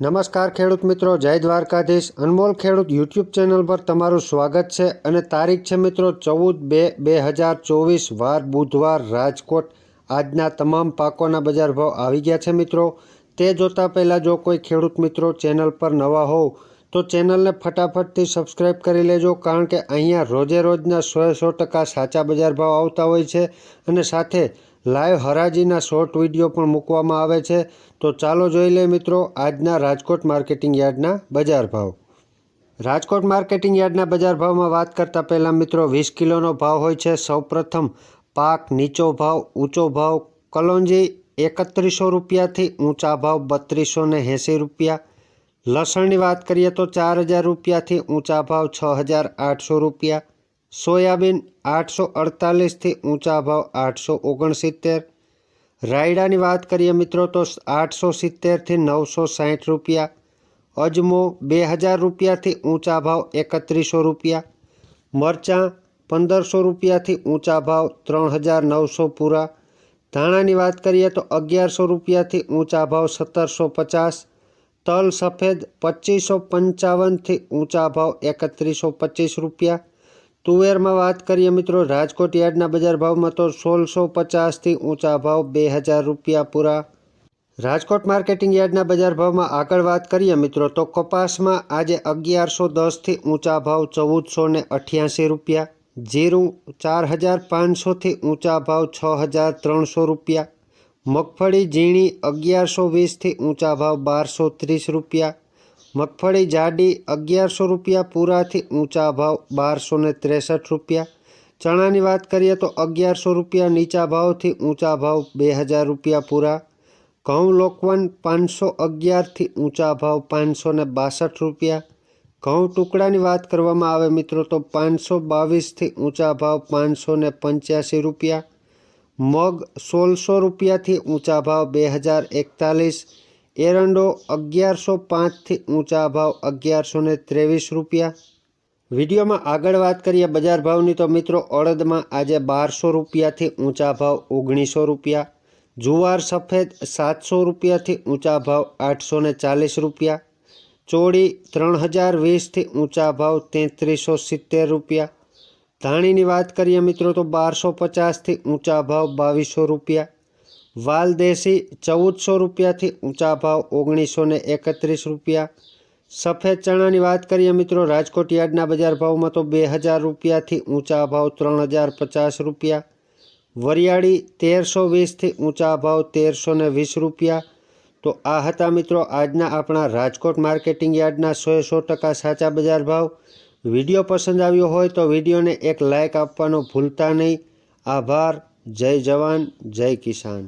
નમસ્કાર ખેડૂત મિત્રો, જય દ્વારકાધીશ. અનમોલ ખેડૂત યુટ્યુબ ચેનલ પર તમારું સ્વાગત છે અને તારીખ છે મિત્રો ચૌદ બે બે હજાર ચોવીસ, વાર બુધવાર રાજકોટ. આજના તમામ પાકોના બજાર ભાવ આવી ગયા છે મિત્રો. તે જોતાં પહેલાં જો કોઈ ખેડૂત મિત્રો ચેનલ પર નવા હોવ, તો ચેનલને ફટાફટથી સબસ્ક્રાઈબ કરી લેજો, કારણ કે અહીંયા રોજે રોજના સો સો ટકા સાચા બજાર ભાવ આવતા હોય છે અને સાથે લાઈવ હરાજીના શોર્ટ વીડિયો પણ મૂકવામાં આવે છે. તો ચાલો જોઈ લે મિત્રો આજના રાજકોટ માર્કેટિંગ યાર્ડના બજાર ભાવ. રાજકોટ માર્કેટિંગ યાર્ડના બજાર ભાવમાં વાત કરતાં પહેલાં મિત્રો વીસ કિલોનો ભાવ હોય છે. સૌપ્રથમ પાક નીચો ભાવ, ઊંચો ભાવ, કલોંજી એકત્રીસો રૂપિયાથી ઊંચા ભાવ બત્રીસો ને એંસી રૂપિયા. લસણની વાત કરીએ તો ચાર હજાર રૂપિયાથી ઊંચા ભાવ છ હજાર આઠસો રૂપિયા. સોયાબીન આઠસો અડતાલીસથી ઊંચા ભાવ આઠસો ઓગણસિત્તેર. રાયડાની વાત કરીએ મિત્રો તો આઠસો સિત્તેરથી નવસો સાઠ રૂપિયા. અજમો બે હજાર રૂપિયાથી ઊંચા ભાવ એકત્રીસો રૂપિયા. મરચાં પંદરસો રૂપિયાથી ઊંચા ભાવ ત્રણ હજાર નવસો પૂરા. ધાણાની વાત કરીએ તો અગિયારસો રૂપિયાથી ઊંચા ભાવ સત્તરસો પચાસ. તલ સફેદ પચીસો પંચાવનથી ઊંચા ભાવ એકત્રીસો પચીસ રૂપિયા. તુવેરમાં વાત કરીએ મિત્રો, રાજકોટ યાર્ડના બજાર ભાવમાં તો સોળસો પચાસથી ઊંચા ભાવ બે હજાર રૂપિયા પૂરા. રાજકોટ માર્કેટિંગ યાર્ડના બજાર ભાવમાં આગળ વાત કરીએ મિત્રો, તો કપાસમાં આજે અગિયારસો દસથી ઊંચા ભાવ ચૌદસો ને અઠ્યાસી રૂપિયા, જીરું ચાર હજાર પાંચસોથી ઊંચા ભાવ છ હજાર ત્રણસો રૂપિયા, મગફળી, ઝીણી અગિયારસો વીસથી ઊંચા ભાવ બારસો ત્રીસ રૂપિયા મગફળી જાડી અગિયારસો રૂપિયા, પૂરાથી ઊંચા ભાવ બારસો ને ત્રેસઠ રૂપિયા. ચણાની વાત કરીએ તો અગિયારસો રૂપિયા, નીચા ભાવથી ઊંચા ભાવ બે હજાર રૂપિયા, પૂરા. ઘઉં લોકવન પાંચસો અગિયારથી ઊંચા ભાવ પાંચસો ને બાસઠ રૂપિયા. ઘઉં ટુકડાની વાત કરવામાં આવે મિત્રો તો પાંચસો બાવીસથી ઊંચા ભાવ પાંચસો ને પંચ્યાસી રૂપિયા. મગ સોળસો રૂપિયાથી ઊંચા ભાવ બે હજાર એકતાલીસ. એરંડો અગિયારસો પાંચથી ઊંચા ભાવ અગિયારસો ને ત્રેવીસ રૂપિયા. વિડીયોમાં આગળ વાત કરીએ બજાર ભાવની તો મિત્રો અડદમાં આજે બારસો રૂપિયાથી ઊંચા ભાવ ઓગણીસો રૂપિયા. જુવાર સફેદ સાતસો રૂપિયાથી ઊંચા ભાવ આઠસો ને ચાલીસ રૂપિયા. ચોળી ત્રણ હજાર વીસથી ઊંચા ભાવ તેત્રીસો સિત્તેર રૂપિયા. ધાણીની વાત કરીએ મિત્રો તો બારસો પચાસથી ઊંચા ભાવ બાવીસો રૂપિયા. વાલ દેશી ચૌદસો રૂપિયાથી ઊંચા ભાવ ઓગણીસો ને એકત્રીસ રૂપિયા. સફેદ ચણાની વાત કરીએ મિત્રો, રાજકોટ યાર્ડના બજાર ભાવમાં તો બે હજાર રૂપિયાથી ઊંચા ભાવ ત્રણ હજાર પચાસ રૂપિયા. વરિયાળી તેરસો વીસથી ઊંચા ભાવ તેરસો ને વીસ રૂપિયા. તો આ હતા મિત્રો આજના આપણા રાજકોટ માર્કેટિંગ યાર્ડના સો સો ટકા સાચા બજાર ભાવ. વીડિયો પસંદ આવ્યો હોય તો વિડીયોને એક લાઇક આપવાનો ભૂલતા નહીં. આભાર, જય જવાન, જય કિસાન.